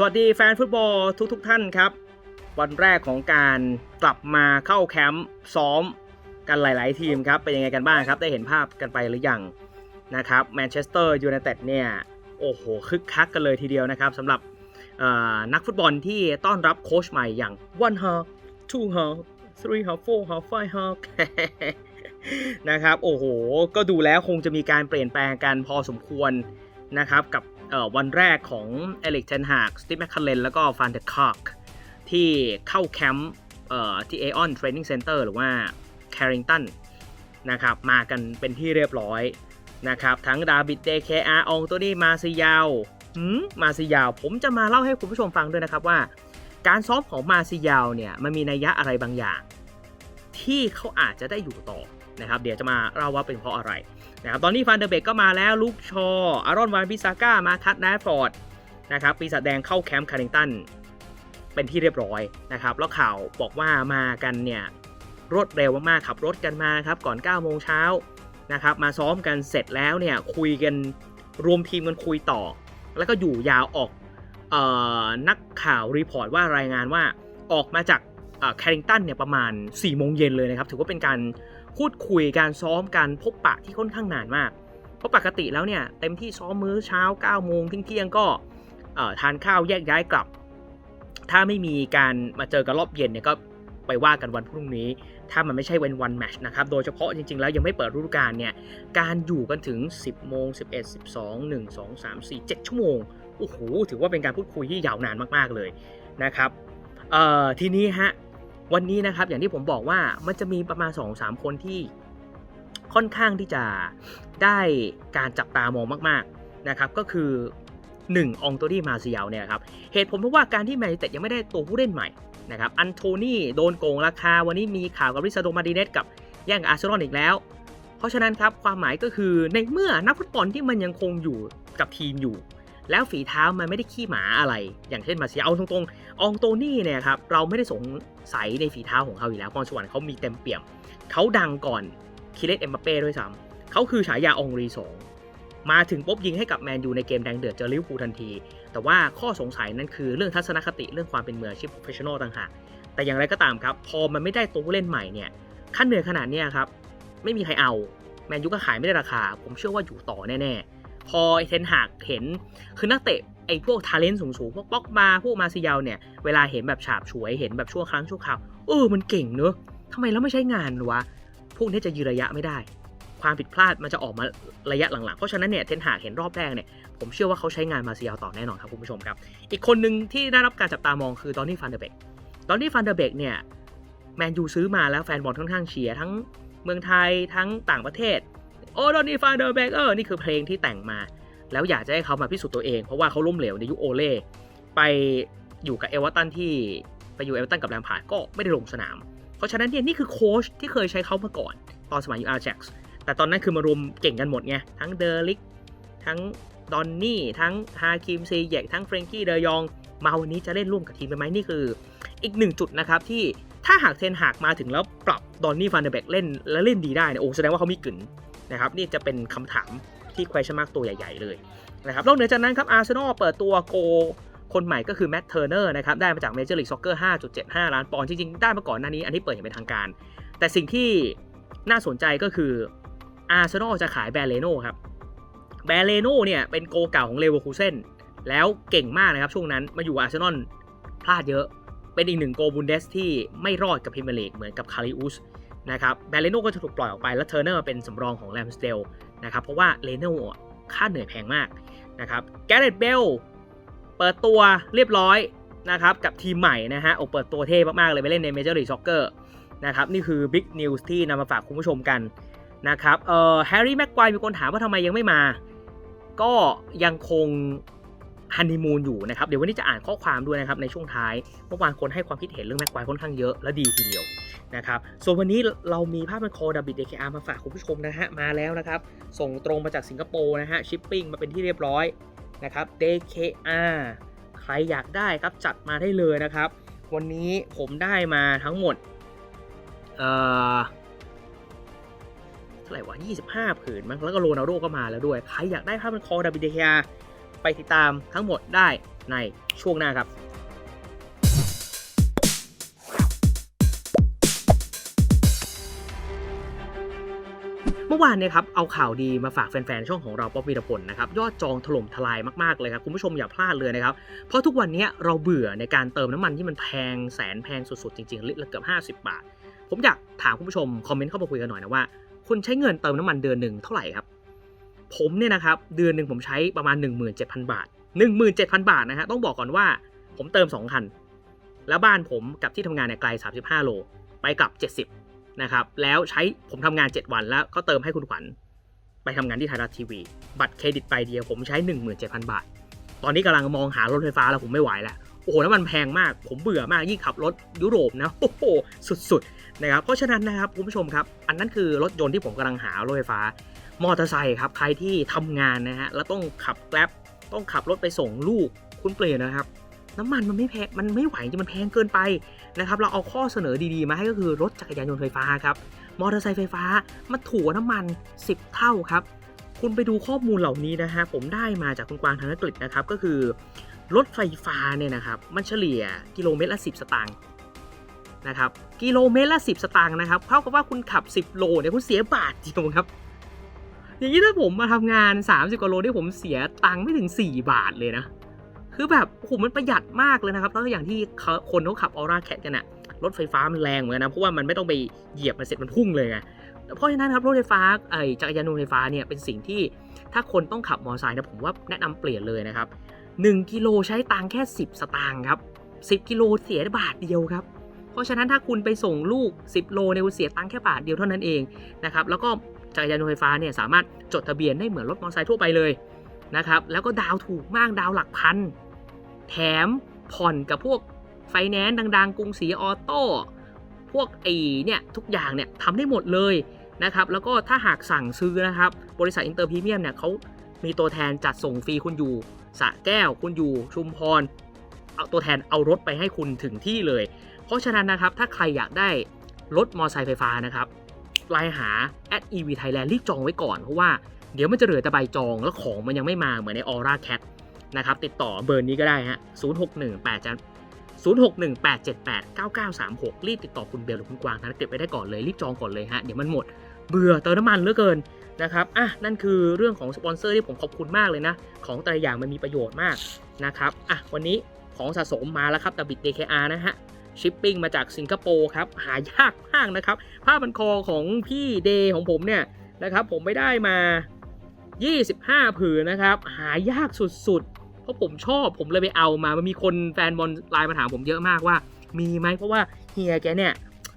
สวัสดีแฟนฟุตบอลทุกๆทท่านครับ วันแรกของการกลับมาเข้าแคมป์ซ้อมกันหลายๆ ทีมครับ เป็นยังไงกันบ้างครับ ได้เห็นภาพกันไปหรือยังนะครับแมนเชสเตอร์ยูไนเต็ดเนี่ย โอ้โห คึกคักกันเลยทีเดียวนะครับสำหรับนักฟุตบอลที่ต้อนรับโค้ชใหม่อย่าง one half two half three half four half five half นะครับ โอ้โห ก็ดูแล้วคงจะมีการเปลี่ยนแปลงกันพอสมควรนะครับกับ วันแรกของเอลิกเทนฮากสตีฟแมคคาเลนแล้วก็ฟานเดอร์คาร์กที่เข้าแคมป์ที่เอออนเทรนนิ่งเซ็นเตอร์หรือว่าแคริงตันนะครับมากันเป็นที่เรียบร้อยนะครับทั้งดาบิดเดเคอาองตัวนี้มาซิยาวหืมมาซิยาว ผมจะมาเล่าให้คุณผู้ชมฟังด้วยนะครับว่า การซ้อมของมาซิยาวเนี่ยมันมีนัยยะอะไรบางอย่าง ที่เขาอาจจะได้อยู่ต่อ นะครับเดี๋ยวจะมาเล่าว่าเป็นเพราะอะไรนะครับตอนนี้ฟันเดอร์เบกก็มาแล้วลูกชออารอนวานบิซาก้ามาทัดแนฟฟอร์ดนะครับปีศาจแดงเข้าแคมป์คาริงตันเป็นที่เรียบร้อยนะครับแล้วข่าวบอกว่ามากันเนี่ยรวดเร็วมากๆขับรถกันมาครับก่อน9โมงเช้านะครับมาซ้อมกันเสร็จแล้วเนี่ยคุยกันรวมทีมกันคุยต่อ แล้วก็อยู่ยาวออกออนักข่าวรีพอร์ตว่ารายงานว่าออกมาจากแคริงตันเนี่ยประมาณ4โมงเย็นเลยนะครับถือว่าเป็นการ พูดคุยการซ้อมการพบปะที่ค่อนข้างนานมาก เพราะปกติแล้วเนี่ยเต็มที่ซ้อมมื้อเช้า9โมงทิ้งเที่ยงก็ทานข้าวแยกย้ายกลับ ถ้าไม่มีการมาเจอกันรอบเย็นเนี่ยก็ไปว่ากันวันพรุ่งนี้ ถ้ามันไม่ใช่ว้นวันแมชนะครับ โดยเฉพาะจริงๆ แล้วยังไม่เปิดฤดูกาลเนี่ย การอยู่กันถึง 10 โมง 11 12 1 2 3 4 7 ชั่วโมง โอ้โห ถือว่าเป็นการพูดคุยที่ยาวนานมากๆเลยนะครับ เอ่อ ทีนี้ฮะ วันนี้นะครับอย่างที่ผมบอกว่ามันจะมีประมาณ 2-3 คนที่ค่อนข้างที่จะได้การจับตามองมากๆนะครับก็คือ 1. องโตนี่มาซิยาเนี่ยครับเหตุผลเพราะว่าการที่แมนยูเต็ดยังไม่ได้ตัวผู้เล่นใหม่นะครับอันโทนี่โดนโกงราคา วันนี้มีข่าวกับริซาโดมาดิเนสกับแย่งอาร์เซนอลอีกแล้ว เพราะฉะนั้นครับความหมายก็คือในเมื่อนักฟุตบอลที่มันยังคงอยู่กับทีมอยู่ แล้วฝีเท้ามันไม่ได้ขี้หมาอะไร อย่างเช่นมาเซิยเอาตรงๆ อองโตนี่เนี่ยครับเราไม่ได้สงสัยในฝีเท้าของเขาอยู่แล้วพรสวรรค์เขามีเต็มเปี่ยม เขาดังก่อนคิเลตเอ็มบัปเป้ด้วยซ้ำเขาคือฉายาองรีสองมาถึงปุ๊บยิงให้กับแมนยูในเกมแดงเดือดเจอลิเวอร์พูลทันที แต่ว่าข้อสงสัยนั่นคือเรื่องทัศนคติเรื่องความเป็นมืออาชีพ professional ต่างหากแต่อย่างไรก็ตามครับ พอมันไม่ได้ตัวผู้เล่นใหม่เนี่ยขั้นเหนื่อยขนาดนี้ครับไม่มีใครเอา แมนยูก็ขายไม่ได้ราคา ผมเชื่อว่าอยู่ต่อแน่ๆ พอเทนหากเห็นคือนักเตะไอ้พวกทาเลนต์สูงๆ พวกบ็อกมา พวกมาซิยาวเนี่ย เวลาเห็นแบบฉาบฉวย เห็นแบบชั่วครั้งชั่วคราว เออ มันเก่งเนอะทำไมเราไม่ใช้งานวะ พวกนี้จะยืนระยะไม่ได้ ความผิดพลาดมันจะออกมาระยะหลังๆ เพราะฉะนั้นเนี่ย เทนหากเห็นรอบแรกเนี่ย ผมเชื่อว่าเขาใช้งานมาซิยาวต่อแน่นอนครับคุณผู้ชมครับ อีกคนหนึ่งที่ได้รับการจับตามองคือดอนนี่ฟันเดอร์เบก ดอนนี่ฟันเดอร์เบกเนี่ย แมนยูซื้อมาแล้วแฟนบอลค่อนข้างเชียร์ทั้งเมืองไทยทั้งต่างประเทศ โอ้ดอนนี่ฟันเดอร์เบกเออนี่คือเพลงที่แต่งมา แล้วอยากจะให้เขามาพิสูจน์ตัวเอง เพราะว่าเขาล้มเหลวในยุคโอเล่ไปอยู่กับเอเวอร์ตันที่ไปอยู่เอเวอร์ตันกับแรมพาร์ดก็ไม่ได้ลงสนาม เพราะฉะนั้นเนี่ยนี่คือโค้ชที่เคยใช้เขามาก่อน ตอนสมัยอยู่อาร์เจ็กซ์แต่ตอนนั้นคือมารวมเก่งกันหมดไงทั้งเดอริกทั้งดอนนี่ทั้งฮาคิมซีเยกทั้งเฟรนกี้เดยองมาวันนี้จะเล่นร่วมกับทีมไหมนี่คือ อีกหนึ่งจุดนะครับที่ถ้าหากเทนหากมาถึงแล้วปรับดอนนี่ฟันเดอร์เบกเล่นและเล่นดีได้เนี่ยโอ้แสดงว่าเขามีกลิ่น นะครับนี่จะเป็นคำถามที่ question mark ตัวใหญ่ ๆ เลยนะครับนอกเหนือจากนั้นครับอาร์เซนอลเปิดตัวโกคนใหม่ก็คือแมตต์เทอร์เนอร์นะครับได้มาจากเมเจอร์ลีกซ็อกเกอร์5.75 ล้านปอนด์จริง ๆ ได้มาก่อนหน้านี้อันนี้เปิดอย่างเป็นทางการ แต่สิ่งที่น่าสนใจก็คืออาร์เซนอลจะขายแบรเลโน่ครับแบรเลโน่เนี่ยเป็นโกเก่าของเลเวอร์คูเซนแล้วเก่งมากนะครับช่วงนั้นมาอยู่อาร์เซนอลพลาดเยอะ เป็นอีกหนึ่งโกบุนเดสที่ไม่รอดกับพรีเมียร์ลีกเหมือนกับคาริอุส นะครับแบรเลโน่ก็จะถูกปล่อยออกไป แล้วเทอร์เนอร์เป็นสำรองของแรมสเดลนะครับเพราะว่าเลโน่ค่าเหนื่อยแพงมากนะครับแกเรตเบลเปิดตัวเรียบร้อยนะครับกับทีมใหม่นะฮะโอเปิดตัวเท่มากๆเลยไปเล่นในเมเจอร์ลีกซ็อกเกอร์นะครับนี่คือบิ๊กนิวส์ที่นำมาฝากคุณผู้ชมกันนะครับเอ่อแฮร์รี่แม็กควายมีคนถามว่าทำไมยังไม่มา ก็ยังคง ฮันนีมูนอยู่นะครับเดี๋ยววันนี้จะอ่านข้อความด้วยนะครับในช่วงท้ายเมื่อวานคนให้ความคิดเห็นเรื่องแม็กควายค่อนข้างเยอะและดีทีเดียวนะครับส่วนวันนี้เรามีภาพเป็นคอดับบิดเอคอาร์มาฝากคุณผู้ชมนะฮะมาแล้วนะครับส่งตรงมาจากสิงคโปร์นะฮะชิปปิ้งมาเป็นที่เรียบร้อยนะครับ DKR ใครอยากได้ครับจัดมาได้เลยนะครับ วันนี้ผมได้มาทั้งหมดเอ่อเท่าไหร่วะ25 ผืนมั้งแล้วก็โรนัลโดก็มาแล้วด้วย ใครอยากได้ภาพเป็นคอดับบิเดคอาร์ ไปติดตามทั้งหมดได้ในช่วงหน้าครับเมื่อวานเนี่ยครับเอาข่าวดีมาฝากแฟนๆ ช่องของเราป๊อปวีรพลนะครับยอดจองถล่มทลายมากๆเลยครับคุณผู้ชมอย่าพลาดเลยนะครับ เพราะทุกวันนี้เราเบื่อในการเติมน้ำมันที่มันแพงแสนแพงสุดๆ จริงๆลิตรละเกือบ50 บาท ผมอยากถามคุณผู้ชมคอมเมนต์เข้ามาคุยกันหน่อยนะว่า คุณใช้เงินเติมน้ำมันเดือนหนึ่งเท่าไหร่ครับ ผมเนี่ยนะครับเดือนหนึ่งผมใช้ประมาณ 17,000 บาท 17,000 บาทนะฮะต้องบอกก่อนว่าผมเติม 2 คัน แล้วบ้านผมกับที่ทำงานเนี่ยไกล 35 โล ไปกลับ 70 นะครับ แล้วใช้ผมทำงาน 7 วันแล้วก็เติมให้คุณขวัญไปทำงานที่ไทยรัฐทีวี บัตรเครดิตใบเดียวผมใช้ 17,000 บาท ตอนนี้กำลังมองหารถไฟฟ้าแล้วผมไม่ไหวแล้ว โอ้โหน้ำมันแพงมาก ผมเบื่อมากยิ่งขับรถยุโรปนะโอ้โหสุดๆนะครับเพราะฉะนั้นนะครับคุณผู้ชมครับ อันนั้นคือรถยนต์ที่ผมกำลังหารถไฟฟ้า มอเตอร์ไซค์ครับ ใครที่ทำงานนะฮะ แล้วต้องขับแกร็บต้องขับรถไปส่งลูกคุณเปลี่ยนนะครับ น้ำมันมันไม่แพงมันไม่ไหวจริงมันแพงเกินไปนะครับ เราเอาข้อเสนอดีๆ มาให้ก็คือรถจักรยานยนต์ไฟฟ้าครับ มอเตอร์ไซค์ไฟฟ้ามาถูกกว่าน้ำมัน 10 เท่าครับ คุณไปดูข้อมูลเหล่านี้นะฮะ ผมได้มาจากคุณกวางธนกฤษนะครับ ก็คือรถไฟฟ้าเนี่ยนะครับ มันเฉลี่ยกิโลเมตรละ 10 สตางค์นะครับ กิโลเมตรละ 10 สตางค์นะครับ เท่ากับว่าคุณขับ 10 โลเนี่ยคุณเสียบาทเดียวครับ อย่างนี้ถ้าผมมาทำงาน 30กว่าโลที่ผมเสียตังค์ไม่ถึง 4 บาทเลยนะ คือแบบโหมันประหยัดมากเลยนะครับ แล้วอย่างที่คนเขาขับออร่าแคทกันอะรถไฟฟ้ามันแรงเหมือนกันนะ เพราะว่ามันไม่ต้องไปเหยียบมันเสร็จมันพุ่งเลยไงเพราะฉะนั้นครับรถไฟฟ้าไอจักรยานยนต์ไฟฟ้าเนี่ยเป็นสิ่งที่ถ้าคนต้องขับมอเตอร์ไซค์นะผมว่าแนะนำเปลี่ยนเลยนะครับ1กิโลใช้ตังค์แค่ 10 สตางค์ครับ10กิโลเสียบาทเดียวครับ เพราะฉะนั้นถ้าคุณไปส่งลูก 10 โลเนี่ยคุณเสียตังค์แค่บาทเดียวเท่านั้นเองนะครับแล้วก็ จักรยานยนต์ไฟฟ้าเนี่ยสามารถจดทะเบียนได้เหมือนรถมอเตอร์ไซค์ทั่วไปเลยนะครับแล้วก็ดาวถูกมากดาวหลักพัน แถมผ่อนกับพวกไฟแนนซ์ดัง ๆ กรุงศรีออโต้พวกไอเนี่ยทุกอย่างเนี่ยทำได้หมดเลยนะครับแล้วก็ถ้าหากสั่งซื้อนะครับบริษัทอินเตอร์พรีเมียมเนี่ยเขามีตัวแทนจัดส่งฟรีคุณอยู่สะแก้วคุณอยู่ชุมพรเอาตัวแทนเอารถไปให้คุณถึงที่เลย เพราะฉะนั้นนะครับถ้าใครอยากได้รถมอเตอร์ไซค์ไฟฟ้านะครับ ไลน์หา at ev thailand รีบจองไว้ก่อน เพราะว่าเดี๋ยวมันจะเหลือแต่ใบจองแล้วของมันยังไม่มาเหมือนใน aura cat นะครับติดต่อเบอร์นี้ก็ได้ฮะ0618จะ0618789936 รีบติดต่อคุณเบลหรือคุณกวางนะเก็บไว้ได้ก่อนเลยรีบจองก่อนเลยฮะเดี๋ยวมันหมดเบื่อเติมน้ำมันเหลือเกินนะครับ อะ นั่นคือเรื่องของสปอนเซอร์ที่ผมขอบคุณมากเลยนะ ของแต่ละอย่างมันมีประโยชน์มากนะครับ อะ วันนี้ของสะสมมาแล้วครับแต่บิด DKR นะฮะ ชิปปิ้งมาจากสิงคโปร์ครับ หายากมากนะครับ ผ้าพันคอของพี่เดย์ของผมเนี่ยนะครับ ผมไม่ได้มา 25 ผืนนะครับ หายากสุดๆ เพราะผมชอบผมเลยไปเอามา มันมีคนแฟนบอลไลน์มาถามผมเยอะมากว่า มีไหมเพราะว่าเฮียแกเนี่ย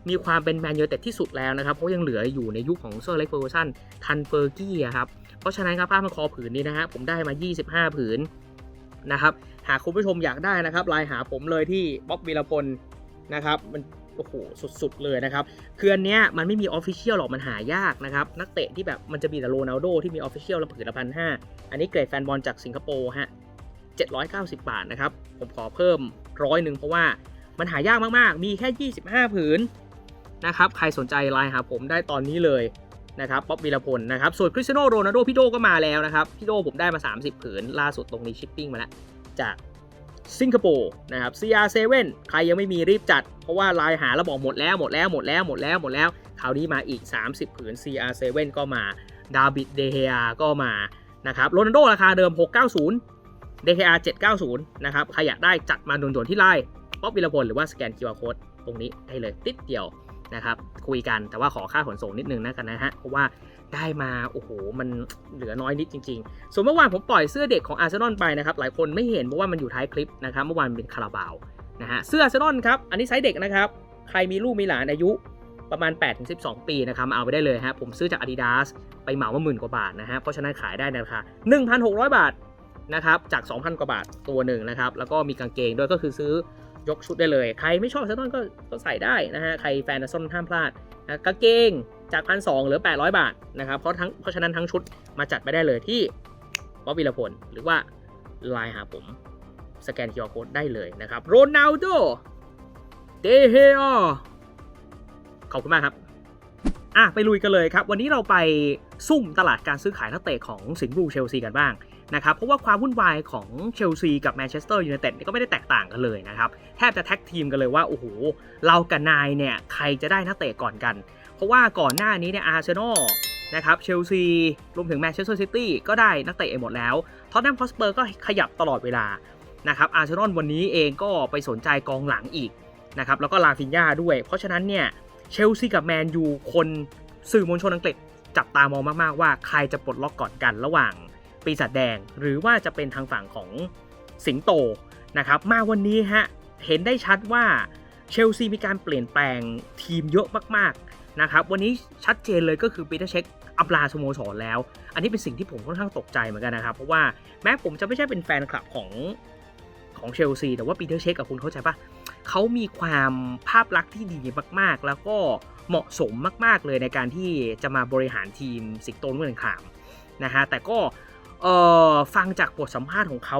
มีความเป็นแมนยูเต็ดที่สุดแล้วนะครับ เพราะยังเหลืออยู่ในยุคของเซอร์เล็กเฟอร์ชันทันเฟอร์กี้ครับ เพราะฉะนั้นครับผ้าพันคอผืนนี้นะฮะผมได้มา 25 ผืนนะครับ หากคุณผู้ชมอยากได้นะครับไลน์หาผมเลยที่บ๊อบวีรพล นะครับมันโอ้โหสุดๆเลยนะครับคืออันเนี้ยมันไม่มีออฟฟิเชียลหรอกมันหายากนะครับนักเตะที่แบบมันจะมีแต่โรนัลโดที่มีออฟฟิเชียลละผืนละพันห้าอันนี้เกรดแฟนบอลจากสิงคโปร์ฮะ790 บาทนะครับ ผมขอเพิ่มร้อยหนึ่งเพราะว่ามันหายากมากๆ มีแค่ 25 ผืนนะครับ ใครสนใจไลน์หาผมได้ตอนนี้เลยนะครับป๊อบวีรพลนะครับ ส่วนคริสเตียโนโรนัลโดพี่โดก็มาแล้วนะครับ พี่โดผมได้มา 30 ผืน ล่าสุดตรงนี้ชิปปิ้งมาแล้ว จาก สิงคโปร์นะครับ CR7 ใครยังไม่มีรีบจัด เพราะว่าไลน์หาแล้วบอกหมดแล้วหมดแล้วหมดแล้วหมดแล้วหมดแล้วคราวนี้มาอีก 30 ผืน CR7 ก็มาดาบิดเดเฮียก็มานะครับโรนัลโดราคาเดิม 690 DKR 790 นะครับ ใครอยากได้จัดมาด่วนๆที่ไลน์ป๊อปวิรพลหรือว่าสแกน QR Code ตรงนี้ได้เลยติดเดียวนะครับ คุยกันแต่ว่าขอค่าขนส่งนิดนึงนะกันนะฮะ เพราะว่า ได้มาโอ้โหมันเหลือน้อยนิดจริงๆ ส่วนเมื่อวานผมปล่อยเสื้อเด็กของอาร์เซนอลไปนะครับหลายคนไม่เห็นเพราะว่ามันอยู่ท้ายคลิปนะครับเมื่อวานเป็นคาราบาวนะฮะเสื้ออาร์เซนอลครับอันนี้ไซส์เด็กนะครับใครมีลูกมีหลานอายุประมาณ 8-12 ปีนะครับเอาไปได้เลยฮะผมซื้อจาก Adidas ไปเหมามาหมื่นกว่าบาทนะฮะเพราะฉะนั้นขายได้ในราคา1,600 บาทนะครับจาก 2,000 กว่าบาทตัวหนึ่งนะครับแล้วก็มีกางเกงด้วยก็คือซื้อยกชุดได้เลย ใครไม่ชอบอาร์เซนอลก็ก็ใส่ได้นะฮะใครแฟนอาร์เซนอลห้ามพลาดกางเกง จากพันสองเหลือ 800 บาทนะครับเพราะทั้งเพราะฉะนั้นทั้งชุดมาจัดไปได้เลยที่ป๊อปวิลพลหรือว่าไลน์หาผมสแกน QR Code ได้เลยนะครับโรนัลโดเดเฮอขอบคุณมากครับอะไปลุยกันเลยครับ วันนี้เราไปซุ่มตลาดการซื้อขายนักเตะของสิงห์บลูเชลซีกันบ้างนะครับเพราะว่าความวุ่นวายของเชลซีกับแมนเชสเตอร์ยูไนเต็ดก็ไม่ได้แตกต่างกันเลยนะครับ แทบจะแท็กทีมกันเลยว่า โอ้โห เรากับนายเนี่ย ใครจะได้นักเตะก่อนกัน ราะว่าก่อนหน้านี้เนี่ยอาร์เซนอลนะครับเชลซีรวมถึงแมนเชสเตอร์ซิตี้ก็ได้นักเตะหมดแล้วท็อตแนมฮอสเปอร์ก็ขยับตลอดเวลานะครับอาร์เซนอลวันนี้เองก็ไปสนใจกองหลังอีกนะครับแล้วก็ลาฟินยาด้วย เพราะฉะนั้นเนี่ยเชลซีกับแมนยูคนสื่อมวลชนอังกฤษจับตามองมากๆว่าใครจะปลดล็อกก่อนกันระหว่างปีศาจแดง หรือว่าจะเป็นทางฝั่งของสิงโตนะครับมาวันนี้ฮะเห็นได้ชัดว่าเชลซีมีการเปลี่ยนแปลงทีมเยอะมากๆ นะครับวันนี้ชัดเจนเลยก็คือปีเตอร์เช็คอัปลาสโมสรแล้ว อันนี้เป็นสิ่งที่ผมค่อนข้างตกใจเหมือนกันนะครับ เพราะว่าแม้ผมจะไม่ใช่เป็นแฟนคลับของของเชลซีแต่ว่าปีเตอร์เช็คกับคุณเข้าใจปะเขามีความภาพลักษณ์ที่ดีมาก ๆ แล้วก็เหมาะสมมาก ๆ เลยในการที่จะมาบริหารทีมสิงโตนเมืองขามนะฮะแต่ก็ฟังจากบทสัมภาษณ์ของเขา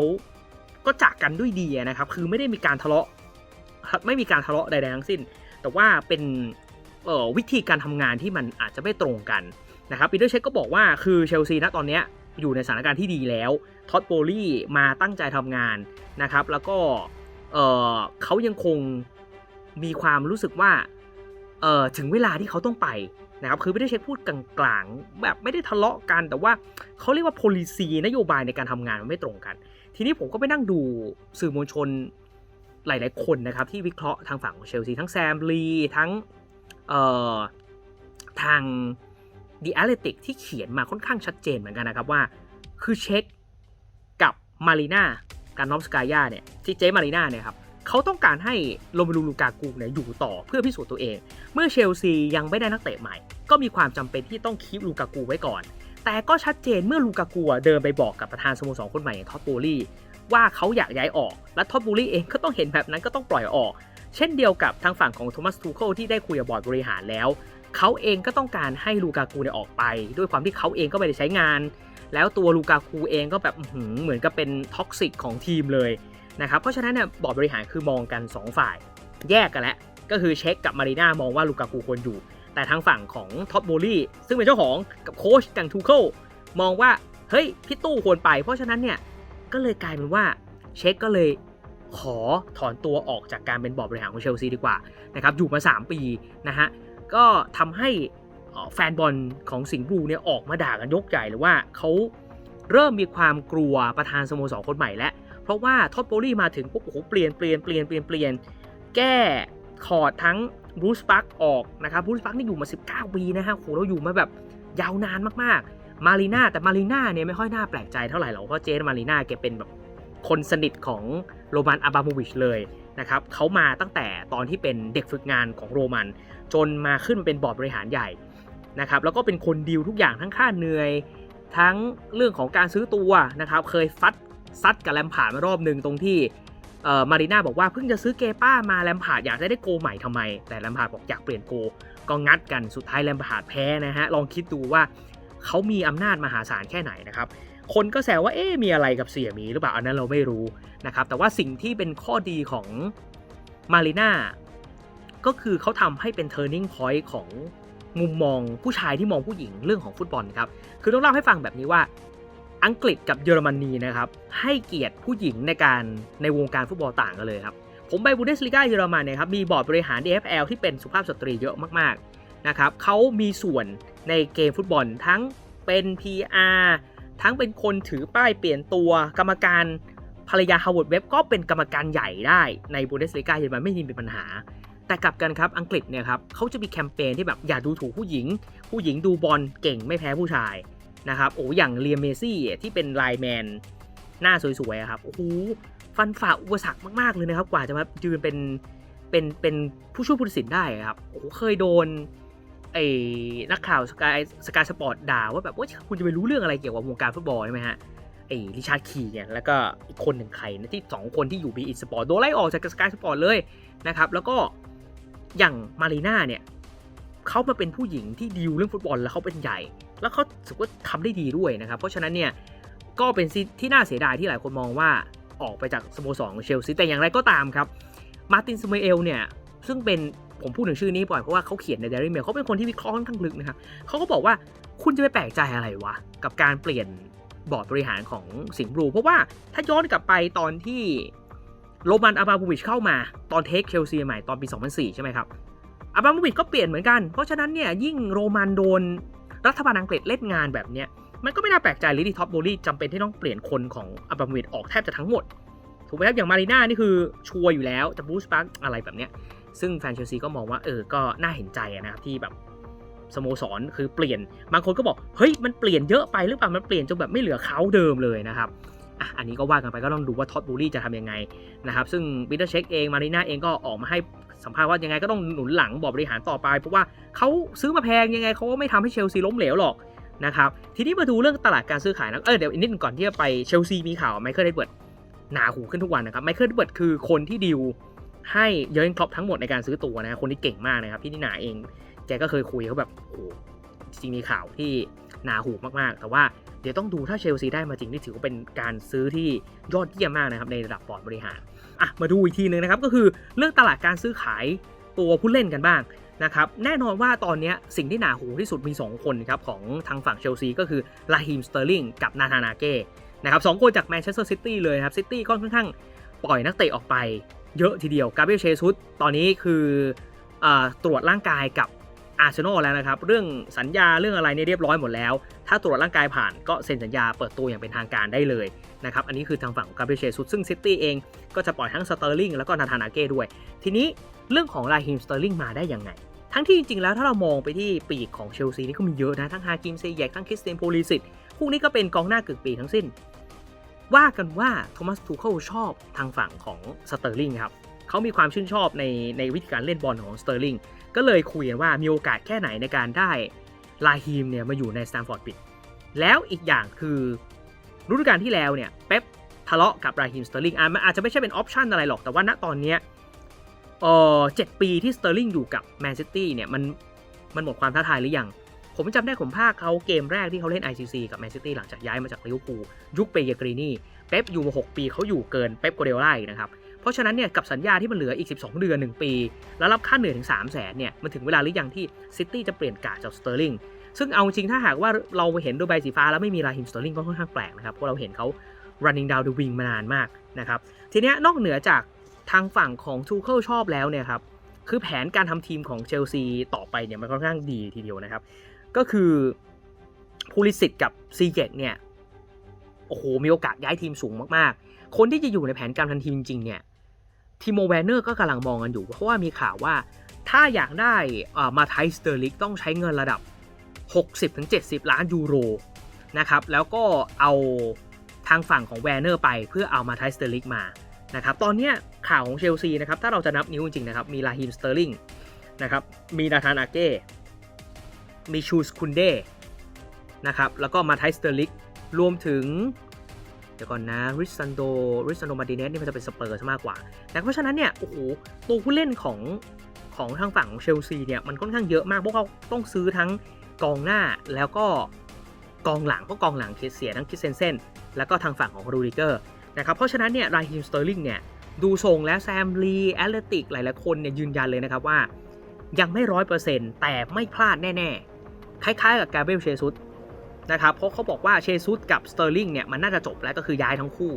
ก็จากกันด้วยดีนะครับ คือไม่ได้มีการทะเลาะไม่มีการทะเลาะใดๆทั้งสิ้น แต่ว่าเป็น วิธีการทำงานที่มันอาจจะไม่ตรงกันนะครับปีเตอร์เช็คก็บอกว่าคือเชลซีณตอนนี้อยู่ในสถานการณ์ที่ดีแล้วท็อตโบลี่มาตั้งใจทำงานนะครับ แล้วก็เเขายังคงมีความรู้สึกว่าถึงเวลาที่เขาต้องไปนะครับคือไม่ได้เช็คพูดกลางๆ แบบไม่ได้ทะเลาะกัน แต่ว่าเขาเรียกว่า policy นโยบายในการทำงานมันไม่ตรงกัน ทีนี้ผมก็ไปนั่งดูสื่อมวลชนหลายๆคนนะครับ ที่วิเคราะห์ทางฝั่งของเชลซีทั้งแซมลีทั้ง ทาง The Athletic ที่เขียนมาค่อนข้างชัดเจนเหมือนกันนะครับว่า คือเช็คกับมารีนาการนอมสกายาเนี่ยที่เจมารีนาเนี่ยครับเขาต้องการให้โรเมลูลูกากูเนี่ยอยู่ต่อเพื่อพิสูจน์ตัวเอง เมื่อเชลซียังไม่ได้นักเตะใหม่ ก็มีความจำเป็นที่ต้องคีปลูกากูไว้ก่อน แต่ก็ชัดเจนเมื่อลูกากูเดินไปบอกกับประธานสโมสรคนใหม่อย่างท็อปบูลี่ว่าเขาอยากย้ายออกและท็อปบูลี่เองก็ต้องเห็นแบบนั้นก็ต้องปล่อยออก เช่นเดียวกับทางฝั่งของโทมัสทูเคิลที่ได้คุยกับบอร์ดบริหารแล้ว เขาเองก็ต้องการให้ลูกากูเนี่ยออกไป ด้วยความที่เขาเองก็ไม่ได้ใช้งาน แล้วตัวลูกากูเองก็แบบเหมือนกับเป็นท็อกซิกของทีมเลยนะครับเพราะฉะนั้นเนี่ยบอร์ดบริหารคือมองกัน 2 ฝ่าย แยกกันแล้วก็คือเช็คกับมารีน่ามองว่าลูกากูควรอยู่ แต่ทางฝั่งของท็อปโบลี่ซึ่งเป็นเจ้าของกับโค้ชกังทูเคิลมองว่าเฮ้ยพี่ตู้ควรไป เพราะฉะนั้นเนี่ยก็เลยกลายเป็นว่าเช็คก็เลย ขอถอนตัวออกจากการเป็นบอร์ดบริหารของเชลซีดีกว่านะครับอยู่มา 3 ปีนะฮะก็ทำให้แฟนบอลของสิงห์บลูเนี่ยออกมาด่ากันยกใหญ่เลยว่าเขาเริ่มมีความกลัวประธานสโมสรคนใหม่แล้วเพราะว่าท็อปโบลี่มาถึงปุ๊บโอ้โหเปลี่ยนเปลี่ยนเปลี่ยนเปลี่ยนเปลี่ยนแก้คอร์ดทั้งบรูซปักออกนะครับบรูซปักนี่อยู่มา 19 ปีนะฮะโอ้โหเราอยู่มาแบบยาวนานมากๆ มารีน่าแต่มารีน่าเนี่ยไม่ค่อยน่าแปลกใจเท่าไหร่หรอกเพราะเจนมารีน่าแกเป็นแบบคนสนิทของ โรมันอาบาโมวิชเลยนะครับเขามาตั้งแต่ตอนที่เป็นเด็กฝึกงานของโรมัน จนมาขึ้นมาเป็นบอร์ดบริหารใหญ่นะครับแล้วก็เป็นคนดีลทุกอย่างทั้งค่าเหนื่อย ทั้งเรื่องของการซื้อตัวนะครับเคยฟัดซัดกับแลมพาดมารอบหนึ่งตรงที่มารีน่าบอกว่าเพิ่งจะซื้อเกป้ามาแลมพาดอยากได้ได้โกใหม่ทำไม แต่แลมพาดบอกอยากเปลี่ยนโก ก็งัดกันสุดท้ายแลมพาดแพ้นะฮะลองคิดดูว่าเขามีอำนาจมหาศาลแค่ไหนนะครับคนก็แซวว่าเอ๊มีอะไรกับเสี่ยมีหรือเปล่าอันนั้นเราไม่รู้ นะครับแต่ว่าสิ่งที่เป็นข้อดีของมารีน่าก็คือเขาทำให้เป็น turning point ของมุมมองผู้ชายที่มองผู้หญิงเรื่องของฟุตบอลครับ คือต้องเล่าให้ฟังแบบนี้ว่าอังกฤษกับเยอรมนีนะครับให้เกียรติผู้หญิงในการในวงการฟุตบอลต่างกันเลยครับ ผมไปบูเดสลีกาเยอรมันเนี่ยครับมีบอร์ดบริหาร DFL ที่เป็นสุภาพสตรีเยอะมากๆนะครับเขามีส่วนในเกมฟุตบอลทั้งเป็น PR ทั้งเป็นคนถือป้ายเปลี่ยนตัวกรรมการ ภรรยาฮาวเวิร์ดเว็บก็เป็นกรรมการใหญ่ได้ในบูเดสลีกาเยอรมันไม่มีปัญหา แต่กลับกันครับอังกฤษเนี่ยครับเขาจะมีแคมเปญที่แบบอย่าดูถูกผู้หญิง ผู้หญิงดูบอลเก่งไม่แพ้ผู้ชายนะครับโอ้อย่างเลียเมซี่ที่เป็นไลแมนหน้าสวยๆครับโอ้โหฟันฝ่าอุปสรรคมากๆเลยนะครับ กว่าจะมายืนเป็นเป็นเป็นผู้ช่วยผู้ตัดสินได้ครับโอ้โหเคยโดนไอ้นักข่าวสกายสกายสปอร์ตด่าว่าแบบว่าคุณจะไปรู้เรื่องอะไรเกี่ยวกับวงการฟุตบอลใช่ไหมฮะ ไอ้ริชาร์ดคีเนี่ยแล้วก็อีกคนหนึ่งใครนะที่สองคนที่อยู่บีอิสปอร์ตโดนไล่ออกจากสกายสปอร์ตเลยนะครับ แล้วก็อย่างมารีน่าเนี่ยเขามาเป็นผู้หญิงที่ดีลเรื่องฟุตบอลแล้วเขาเป็นใหญ่ แล้วเขาถือว่าทำได้ดีด้วยนะครับ เพราะฉะนั้นเนี่ยก็เป็นที่น่าเสียดายที่หลายคนมองว่าออกไปจากสโมสรของเชลซีแต่อย่างไรก็ตามครับมาร์ตินสเมเอลเนี่ยซึ่งเป็นผมพูดถึงชื่อนี้บ่อยเพราะว่าเขาเขียนในเดลี่เมลเขาเป็นคนที่วิเคราะห์ค่อนข้างลึกนะครับเขาก็บอกว่าคุณจะไปแปลกใจอะไรวะ กับการเปลี่ยน บอร์ดบริหารของสิงห์บลู เพราะว่าถ้าย้อนกลับไปตอนที่โรมันอาบราโมวิชเข้ามาตอนเทคเชลซีใหม่ตอนปี 2004 ใช่ไหมครับอาบราโมวิชก็เปลี่ยนเหมือนกัน เพราะฉะนั้นเนี่ยยิ่งโรมันโดนรัฐบาลอังกฤษเล่นงานแบบเนี้ยมันก็ไม่น่าแปลกใจลยที่ท็อปโบลี่จำเป็นที่ต้องเปลี่ยนคนของอาบราโมวิชออกแทบจะทั้งหมดถูกไหมครับอย่างมารีน่านี่คือชัวร์อยู่แล้วจะบูสต์บัคอะไรแบบเนี้ยซึ่งแฟนเชลซีก็มองว่าเออก็น่าเห็นใจนะครับที่แบบ สโมสรคือเปลี่ยนบางคนก็บอกเฮ้ยมันเปลี่ยนเยอะไปหรือเปล่ามันเปลี่ยนจนแบบไม่เหลือเขาเดิมเลยนะครับอะอันนี้ก็ว่ากันไปก็ต้องดูว่าท็อตบูลี่จะทำยังไงนะครับซึ่งปีเตอร์เช็คเองมารีน่าเองก็ออกมาให้สัมภาษณ์ว่ายังไงก็ต้องหนุนหลังบอร์ดบริหารต่อไป เพราะว่าเขาซื้อมาแพงยังไงเขาก็ไม่ทำให้เชลซีล้มเหลวหรอกนะครับทีนี้มาดูเรื่องตลาดการซื้อขายนะเออเดี๋ยวอีกนิดนึงก่อนที่จะไปเชลซีมีข่าวไมเคิลเดเบิร์ดหนาหูขึ้นทุกวันนะครับไมเคิลเดเบิร์ดคือคนที่ดิวให้เยอร์เกนคล็อปทั้งหมดในการซื้อตัวนะคนที่เก่งมากนะครับพี่นินาเอง กก็เคยคุยเขาแบบโอ้จริงมีข่าวที่หนาหูมากๆ แต่ว่าเดี๋ยวต้องดูถ้าเชลซีได้มาจริงนี่ถือว่าเป็นการซื้อที่ยอดเยี่ยมมากนะครับในระดับบอร์ดบริหารอะมาดูอีกทีนึงนะครับก็คือเรื่องตลาดการซื้อขายตัวผู้เล่นกันบ้างนะครับแน่นอนว่าตอนนี้สิ่งที่หนาหูที่สุดมี 2 คนครับของทางฝั่งเชลซีก็คือลาฮิมสเตอร์ลิงกับนาธานาเก้นะครับสองคนจากแมนเชสเตอร์ซิตี้เลยครับซิตี้ก็ค่อนข้างปล่อยนักเตะออกไปเยอะทีเดียวกาเบรียลเชซุสตอนนี้คืออตรวจร่างกายกับ อาร์เซนอลแล้วนะครับ เรื่องสัญญาเรื่องอะไรเนี่ยเรียบร้อยหมดแล้ว ถ้าตรวจร่างกายผ่านก็เซ็นสัญญาเปิดตัวอย่างเป็นทางการได้เลยนะครับ อันนี้คือทางฝั่งของกาเบรียลเชซุสซึ่งซิตี้เองก็จะปล่อยทั้งสเตอร์ลิงแล้วก็นาธานาเก้ด้วย ทีนี้เรื่องของลาฮิมสเตอร์ลิงมาได้ยังไง ทั้งที่จริงๆแล้วถ้าเรามองไปที่ปีกของเชลซีนี่ก็มีเยอะนะทั้งฮากิมเซยกทั้งคริสเตียนโพลิสิตพวกนี้ก็เป็นกองหน้ากึ่งปีทั้งสิ้น ว่ากันว่าโทมัสทูเคิลชอบทางฝั่งของสเตอร์ลิงครับเขามีความชื่นชอบในในวิธีการเล่นบอลของสเตอร์ลิง ก็เลยคุยกันว่ามีโอกาสแค่ไหนในการได้ลาฮิมเนี่ยมาอยู่ในสแตมฟอร์ดบิดแล้วอีกอย่างคือฤดูกาลที่แล้วเนี่ยเป๊ปทะเลาะกับราฮิมสเตอร์ลิงอะมันอาจจะไม่ใช่เป็นออปชันอะไรหรอก แต่ว่าณตอนเนี้ยเออเจ็ดปีที่สเตอร์ลิงอยู่กับแมนซิตี้เนี่ยมันมันหมดความท้าทายหรือยัง ผมจำได้ผมภาคเขาเกมแรกที่เขาเล่น ICC กับแมนซิตี้หลังจากย้ายมาจากลิเวอร์พูลยุคเปเยกรีนี่เป๊ปอยู่มา 6 ปีเขาอยู่เกินเป๊ปโกเดล่าอีกนะครับ เพราะฉะนั้นเนี่ยกับสัญญาที่มันเหลืออีก 12 เดือน 1 ปี แล้วรับค่าเหนื่อยถึง 3 0 0แสนเนี่ยมันถึงเวลาหรือยังที่ซิตี้จะเปลี่ยนกาจากสเตอร์ลิงซึ่งเอาจริงถ้าหากว่าเราเห็นดูใบสีฟ้าแล้วไม่มีราฮิมสเตอร์ลิงก็ค่อนข้างแปลกนะครับเพราะเราเห็นเขา running down the wing มานานมากนะครับทีนี้นอกเหนือจากทางฝั่งของทูเคิลชอบแล้วเนี่ยครับคือแผนการทำทีมของเชลซีต่อไปเนี่ยมันค่อนข้างดีทีเดียวนะครับ ก็คือพูลิสิตกับซีเกตเนี่ยโอ้โหมีโอกาสย้ายทีมสูงมากๆ คนที่จะอยู่ในแผนการทำทีมจริงๆเนี่ย ทีโมแวนเนอร์ก็กำลังมองกันอยู่ เพราะว่ามีข่าวว่าถ้าอยากได้มาไทสเตอร์ลิกต้องใช้เงินระดับ 60-70 ล้านยูโรนะครับแล้วก็เอาทางฝั่งของแวนเนอร์ไปเพื่อเอามาไทสเตอร์ลิกมานะครับตอนนี้ข่าวของเชลซีนะครับถ้าเราจะนับนิ้วจริงๆนะครับมีลาฮิมสเตอร์ลิงนะครับมีนาธานอาเก้มีชูสคุนเดนะครับแล้วก็มาไทสเตอร์ลิกรวมถึง ดี๋ยวก่อนนะริซันโดริซันโดมาดิเนสนี่มันจะเป็นสเปอร์ซะมากกว่านะเพราะฉะนั้นเนี่ยโอ้โหตัวผู้เล่นของของทางฝั่งของเชลซีเนี่ยมันค่อนข้างเยอะมากเพราะเขาต้องซื้อทั้งกองหน้าแล้วก็กองหลังเพราะกองหลังเสียทั้งคิสเซนเซนแล้วก็ทางฝั่งของรูดิเกอร์นะครับเพราะฉะนั้นเนี่ยไรฮิมสเตอร์ลิงเนี่ยดูทรงแล้วแซมลีแอตเลติกหลายๆคนเนี่ยยืนยันเลยนะครับว่า ยังไม่ร้อยเปอร์เซ็นต์แต่ไม่พลาดแน่ ๆ คล้าย ๆ กับกาเบรียลเชซุส นะครับเพราะเขาบอกว่าเชซุสกับสเตอร์ลิงเนี่ยมันน่าจะจบแล้วก็คือย้ายทั้งคู่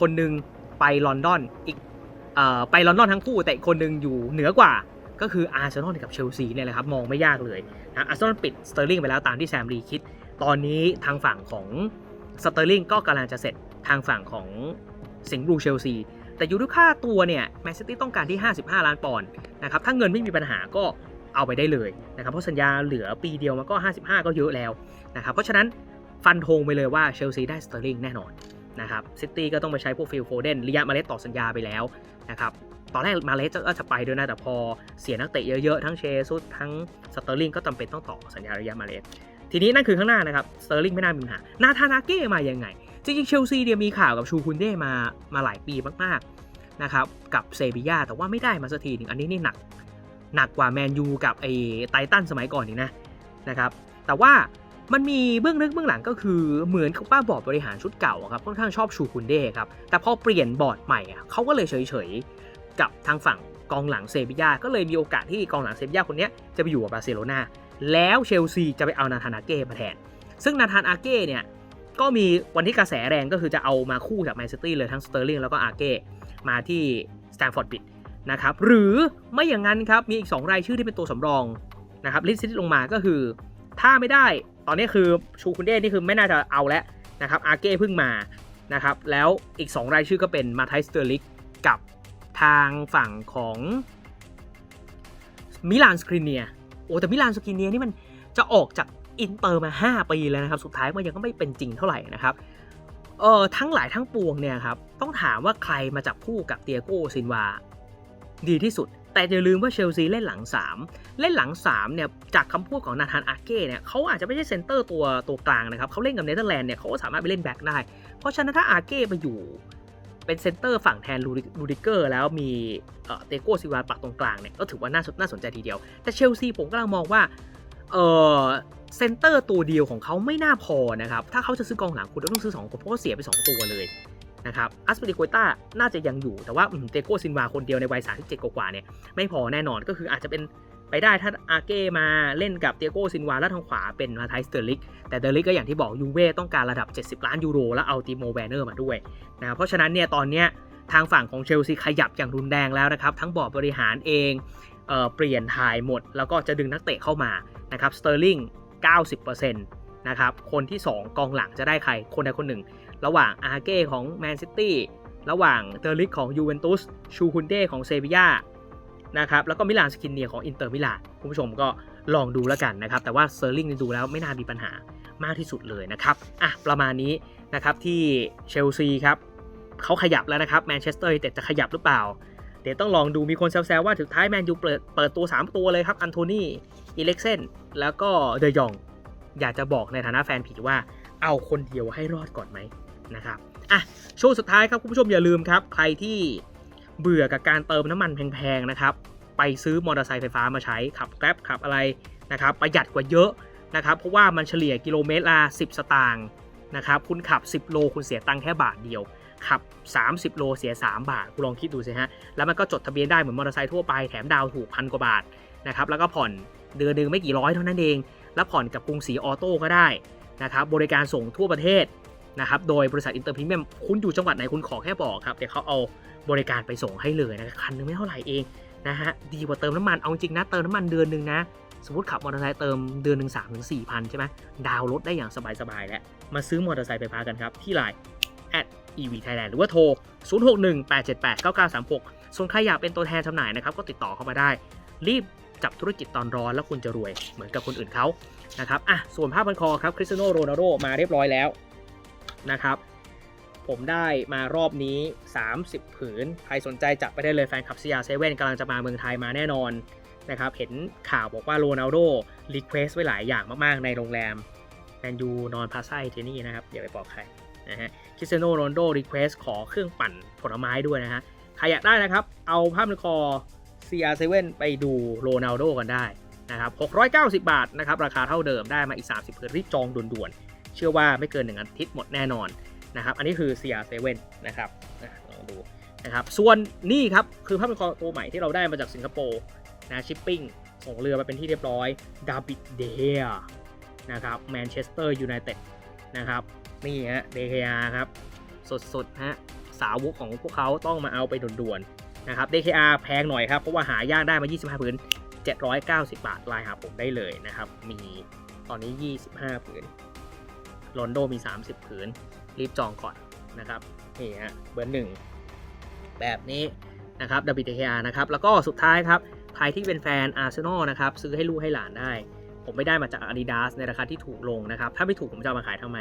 คนหนึ่งไปลอนดอนอีกอไปลอนดอนทั้งคู่ แต่อีกคนหนึ่งอยู่เหนือกว่าก็คืออาร์เซนอลกับเชลซีเนี่ยแหละครับมองไม่ยากเลยนะอาร์เซนอลปิดสเตอร์ลิงไปแล้วตามที่แซมลีคิด ตอนนี้ทางฝั่งของสเตอร์ลิงก็กำลังจะเสร็จทางฝั่งของสิงห์บลูเชลซีแต่อยู่ด้วยค่าตัวเนี่ยแมนซิตี้ต้องการที่ 55 ล้านปอนด์นะครับถ้าเงินไม่มีปัญหาก็ เอาไปได้เลยนะครับเพราะสัญญาเหลือปีเดียวมันก็ 55 ก็เยอะแล้วนะครับเพราะฉะนั้นฟันธงไปเลยว่าเชลซีได้สเตอร์ลิงแน่นอนนะครับซิตี้ก็ต้องไปใช้พวกฟิลโฟเดนลิยามาเลสต่อสัญญาไปแล้วนะครับตอนแรกมาเลสก็จะไปด้วยนะแต่พอเสียนักเตะเยอะๆ ทั้งเชซุสทั้งสเตอร์ลิงก็จำเป็นต้องต่อสัญญาระยะมาเลสทีนี้นั่นคือข้างหน้านะครับสเตอร์ลิงไม่น่ามีปัญหานาธานาเก้มายังไง จริงๆเชลซีเนี่ยมีข่าวกับชูคุนเด้มามาหลายปีมากๆนะครับกับเซบียาแต่ว่าไม่ได้มาสักทีหนึ่งอันนี้นี่หนัก หนักกว่าแมนยูกับไอ้ไททันสมัยก่อนอีกนะนะครับแต่ว่ามันมีเบื้องลึกเบื้องหลังก็คือเหมือนป้าบอร์ดบริหารชุดเก่าครับค่อนข้างชอบชูคุนเด้ครับแต่พอเปลี่ยนบอร์ดใหม่เขาก็เลยเฉยๆ กับทางฝั่งกองหลังเซบียาก็เลยมีโอกาสที่กองหลังเซบียาคนนี้จะไปอยู่กับบาร์เซโลนาแล้วเชลซีจะไปเอานาธานอาเก้มาแทน ซึ่งนาธานอาเก้เนี่ยก็มีวันที่กระแสแรงก็คือจะเอามาคู่กับแมนซิตี้เลยทั้งสเตอร์ลิงแล้วก็อาเก้มาที่สแตมฟอร์ดบิด นะครับหรือไม่อย่างนั้นครับมีอีก 2 รายชื่อที่เป็นตัวสำรองนะครับลิสต์ลงมาก็คือ ถ้าไม่ได้ตอนนี้คือชูคุนเดนี่คือไม่น่าจะเอาแล้วนะครับอาเก้เพิ่งมานะครับแล้วอีก 2 รายชื่อก็เป็นมาไทสเตอร์ลิกกับทางฝั่งของมิลานสกรีเนียโอ้แต่มิลานสกรีเนียนี่มันจะออกจากอินเตอร์มา 5 ปีแล้วนะครับ สุดท้ายมันยังก็ไม่เป็นจริงเท่าไหร่นะครับเออทั้งหลายทั้งปวงเนี่ยครับต้องถามว่าใครมาจับคู่กับเตียโกซินวา ดีที่สุด แต่อย่าลืมว่าเชลซีเล่นหลัง 3 เล่นหลัง3เนี่ยจากคำพูดของนาธานอาเก้เนี่ยเขาอาจจะไม่ใช่เซนเตอร์ตัวตัวกลางนะครับเขาเล่นกับเนเธอร์แลนด์เนี่ยเขาก็สามารถไปเล่นแบ็กได้ เพราะฉะนั้นถ้าอาเก้ไปอยู่เป็นเซนเตอร์ฝั่งแทนลูดิเกอร์แล้วมีเตโกซิวาปักตรงกลางเนี่ยก็ถือว่าน่าสนน่าสนใจทีเดียว แต่เชลซีผมกำลังมองว่าเออเซนเตอร์ตัวเดียวของเขาไม่น่าพอนะครับ ถ้าเขาจะซื้อกองหลังคุณต้องซื้อ2คนเพราะเสียไป 2 ตัวเลย นะครับอัสเปริโกต้าน่าจะยังอยู่แต่ว่าเตโกซินวาคนเดียวในวัย 37 กว่าเนี่ยไม่พอแน่นอนก็คืออาจจะเป็นไปได้ถ้าอาเก้มาเล่นกับเตียโกซินวาแล้วทางขวาเป็นมาไทสเตอร์ลิก แต่เดอริกก็อย่างที่บอกยูเว่ต้องการระดับ 70 ล้านยูโร แล้วเอาติโมแวนเนอร์มาด้วยนะเพราะฉะนั้นเนี่ยตอนเนี้ยทางฝั่งของเชลซีขยับอย่างรุนแรงแล้วนะครับ ทั้งบอร์ดบริหารเองเออเปลี่ยนถ่ายหมด แล้วก็จะดึงนักเตะเข้ามานะครับสเตอร์ลิง90%นะครับคนที่ 2 กองหลังจะได้ใครคนใดคนหนึ่ง ระหว่างอาเก้ของแมนซิตี้ระหว่างเดอร์ลิกของยูเวนตุสชูคุนเดของเซบียานะครับแล้วก็มิลานสกินเนียของอินเตอร์มิลานคุณผู้ชมก็ลองดูแล้วกันนะครับ แต่ว่าเซอร์ลิงดูแล้วไม่น่ามีปัญหามากที่สุดเลยนะครับอะประมาณนี้นะครับที่เชลซีครับเขาขยับแล้วนะครับแมนเชสเตอร์ยูเต็ดจะขยับหรือเปล่า เดี๋ยวต้องลองดูมีคนแซวๆว่าถึงท้ายแมนยูเปิดเปิดตัว 3 ตัวเลยครับอันโทนีอีเล็กเซนแล้วก็เดยอง อยากจะบอกในฐานะแฟนผีว่าเอาคนเดียวให้รอดก่อนไหม นะครับอะช่วงสุดท้ายครับคุณผู้ชมอย่าลืมครับ ใครที่เบื่อกับการเติมน้ำมันแพงๆนะครับ ไปซื้อมอเตอร์ไซค์ไฟฟ้ามาใช้ขับแกร็บขับอะไรนะครับ ประหยัดกว่าเยอะนะครับ เพราะว่ามันเฉลี่ยกิโลเมตรละ10 สตางค์นะครับ คุณขับ 10 โลคุณเสียตังค์แค่บาทเดียว ขับ 30 โลเสีย 3 บาท คุณลองคิดดูสิฮะ แล้วมันก็จดทะเบียนได้เหมือนมอเตอร์ไซค์ทั่วไป แถมดาวถูกพันกว่าบาทนะครับ แล้วก็ผ่อนเดือนหนึ่งไม่กี่ร้อยเท่านั้นเอง แล้วผ่อนกับกรุงศรีออโต้ก็ได้นะครับ บริการส่งทั่วประเทศ นะครับโดยบริษัทอินเตอร์พรีเมียมคุณอยู่จังหวัดไหนคุณขอแค่บอกครับเดี๋ยวเขาเอาบริการไปส่งให้เลยนะครับคันนึงไม่เท่าไหร่เองนะฮะดีกว่าเติมน้ำมันเอาจริงนะเติมน้ำมันเดือนหนึ่งนะสมมติขับมอเตอร์ไซค์เติมเดือนหนึ่งสามถึงสี่พันใช่ไหมดาวรถได้อย่างสบายๆแล้ว มาซื้อมอเตอร์ไซค์ไฟฟ้ากันครับ ที่ไลน์ at ev thailand หรือว่าโทร 0618789936 ส่วนใครอยากเป็นตัวแทนจำหน่ายนะครับ ก็ติดต่อเข้ามาได้ รีบจับธุรกิจตอนร้อนแล้วคุณจะรวยเหมือนกับคนอื่นเขานะครับอะส่วนผ้าพันคอครับคริสเตียโนโรนัลโดมาเรียบร้อยแล้ว นะครับ ผมได้มารอบนี้ 30 ผืน ใครสนใจจับไปได้เลยแฟนคลับซียาเซเว่นกำลังจะมาเมืองไทยมาแน่นอนนะครับ เห็นข่าวบอกว่าโรนัลโดรีเควสไว้หลายอย่างมากๆ ในโรงแรมแมนยูนอนพาซ่าที่นี่นะครับอย่าไปบอกใครนะฮะคริสเตียโนโรนัลโดรีเควสขอเครื่องปั่นผลไม้ด้วยนะฮะใครอยากได้นะครับ เอาภาพในคอ CR7 ไปดูโรนัลโดกันได้นะครับ 690 บาทนะครับ ราคาเท่าเดิมได้มาอีก 30ผืนรีบจองด่วนๆ เชื่อว่าไม่เกินหนึ่งอาทิตย์หมดแน่นอนนะครับ อันนี้คือ CR7 นะครับนะลองดูนะครับ ส่วนนี่ครับ คือภาพเป็นคอตัวใหม่ที่เราได้มาจากสิงคโปร์นะชิปปิ้งส่งเรือมาเป็นที่เรียบร้อยดาบิดเดียนะครับแมนเชสเตอร์ยูไนเต็ดนะครับ นี่ฮะเดเคียครับ สดๆฮะสาวกของพวกเขาต้องมาเอาไปด่วนๆนะครับ DKR แพงหน่อยครับ เพราะว่าหายากได้มา 25ผืน790 บาทลน์หาผมได้เลยนะครับ มีตอนนี้ 25ผืน ลอนโดมี 30 ผืน รีบจองก่อนนะครับนี่ฮะเบอร์หนึ่งแบบนี้นะครับ WTKR นะครับ แล้วก็สุดท้ายครับ ใครที่เป็นแฟนอาร์เซนอลนะครับ ซื้อให้ลูกให้หลานได้ ผมไม่ได้มาจาก Adidas ในราคาที่ถูกลงนะครับ ถ้าไม่ถูกผมจะมาขายทำไม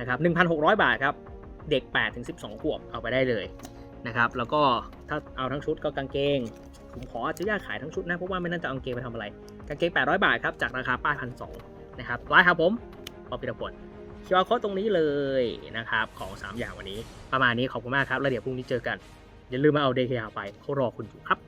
นะครับ 1,600 บาทครับ เด็ก8ถึง12 ขวบเอาไปได้เลยนะครับ แล้วก็ถ้าเอาทั้งชุดก็กางเกง ผมขออนุญาตขายทั้งชุดนะ เพราะว่าไม่น่าจะเอากางเกงไปทำอะไร กางเกง 800 บาทครับ จากราคาป้ายพันสนะครับไลน์ครับผมปอปิรพล คิวอาร์โค้ดตรงนี้เลยนะครับของ 3 อย่างวันนี้ ประมาณนี้ขอบคุณมากครับ แล้วเดี๋ยวพรุ่งนี้เจอกัน อย่าลืมมาเอาเดคไปเขารอคุณอยู่ครับ